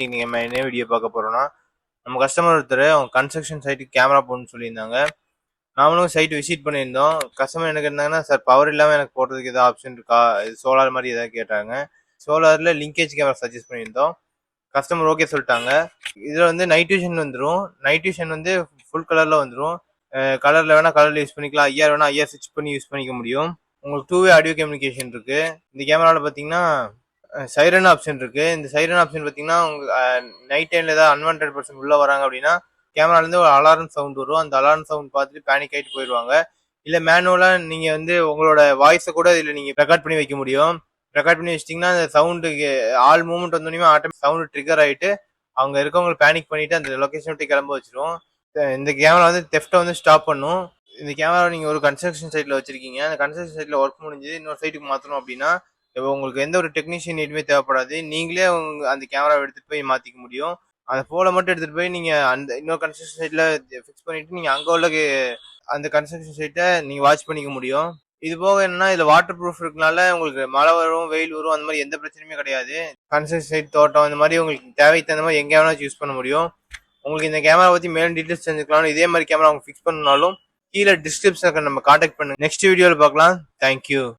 இன்னைக்கு நம்ம என்ன வீடியோ பார்க்க போகிறோன்னா நம்ம கஸ்டமர் ஒருத்தர் அவங்க கன்ஸ்ட்ரக்ஷன் சைட்டுக்கு கேமரா போடணும்னு சொல்லியிருந்தாங்க. நாமளும் சைட் விசிட் பண்ணியிருந்தோம். கஸ்டமர் எனக்கு இருந்தாங்கன்னா சார் பவர் இல்லாமல் எனக்கு போடுறதுக்கு எதாவது ஆப்ஷன் இருக்கா? இது சோலார் மாதிரி எதாவது கேட்டாங்க. சோலாரில் லிங்கேஜ் கேமரா சஜஸ்ட் பண்ணியிருந்தோம். கஸ்டமர் ஓகே சொல்லிட்டாங்க. இதில் வந்து நைட் டியூஷன் வந்துடும் நைட் டியூஷன் வந்து ஃபுல் கலரில் வந்துடும் கலரில் வேணால் கலரில் யூஸ் பண்ணிக்கலாம். ஐயா வேணால் ஐயா ஸ்விட்ச் பண்ணி யூஸ் பண்ணிக்க முடியும். உங்களுக்கு டூ வே ஆடியோ கம்யூனிகேஷன் இருக்குது இந்த கேமராவில் பார்த்தீங்கன்னா சைரன் ஆப்ஷன் இருக்கு. இந்த சைரன் ஆப்ஷன் பார்த்தீங்கன்னா உங்க நைட் டைம்ல ஏதாவது அன்வான்ட் பர்சன் உள்ள வராங்க அப்படின்னா கேமராலேருந்து ஒரு அலாரம் சவுண்ட் வரும். அந்த அலாரம் சவுண்ட் பார்த்துட்டு பேனிக் ஆகிட்டு போயிடுவாங்க. இல்லை மேனுவலாக நீங்கள் வந்து உங்களோட வாய்ஸை கூட இதில் நீங்கள் ரெக்கார்ட் பண்ணி வைக்க முடியும். ரெக்கார்ட் பண்ணி வச்சிட்டிங்கன்னா அந்த சவுண்டுக்கு ஆல் மூமெண்ட் வந்தோடனே ஆட்டோமேட்டிக் சவுண்டு ட்ரிகர் ஆகிட்டு அவங்க இருக்கவங்க பேனிக் பண்ணிட்டு அந்த லொக்கேஷன் விட்டு கிளம்ப வச்சிரும். இந்த கேமரா வந்து தெஃப்ட்டை வந்து ஸ்டாப் பண்ணும். இந்த கேமரா நீங்கள் ஒரு கன்ஸ்ட்ரக்ஷன் சைட்டில் வச்சிருக்கீங்க. அந்த கன்ஸ்ட்ரக்ஷன் சைட்டில் ஒர்க் முடிஞ்சு இன்னொரு சைட்டுக்கு மாற்றணும் அப்படின்னா இப்போ உங்களுக்கு எந்த ஒரு டெக்னீஷியன் நீட்டுமே தேவைப்படாது. நீங்களே உங்க அந்த கேமராவை எடுத்துகிட்டு போய் மாற்றிக்க முடியும். அந்த ஃபோனை மட்டும் எடுத்துகிட்டு போய் நீங்கள் அந்த இன்னொரு கன்ஸ்ட்ரக்ஷன் சைட்டில் ஃபிக்ஸ் பண்ணிவிட்டு நீங்கள் அங்கே உள்ள அந்த கன்ஸ்ட்ரக்ஷன் சைட்டை நீங்கள் வாட்ச் பண்ணிக்க முடியும். இது போக என்னன்னா இதுல வாட்டர் ப்ரூஃப் இருக்கனால உங்களுக்கு மழை வரும் வெயில் வரும் அந்த மாதிரி எந்த பிரச்சனையுமே கிடையாது. கன்ஸ்ட்ரக்ஷன் சைட் தோட்டம் அந்த மாதிரி உங்களுக்கு தேவைக்கு தகுந்த மாதிரி எங்க வேணாலும் யூஸ் பண்ண முடியும். உங்களுக்கு இந்த கேமரா பத்தி மேலும் டீட்டெயில்ஸ் தெரிஞ்சுக்கலாம் இதே மாதிரி கேமரா உங்களுக்கு ஃபிக்ஸ் பண்ணாலும் கீழே டிஸ்கிரிப்ஷனுக்கு நம்ம காண்டாக்ட் பண்ணுங்க. நெக்ஸ்ட் வீடியோவில் பார்க்கலாம். தேங்க்யூ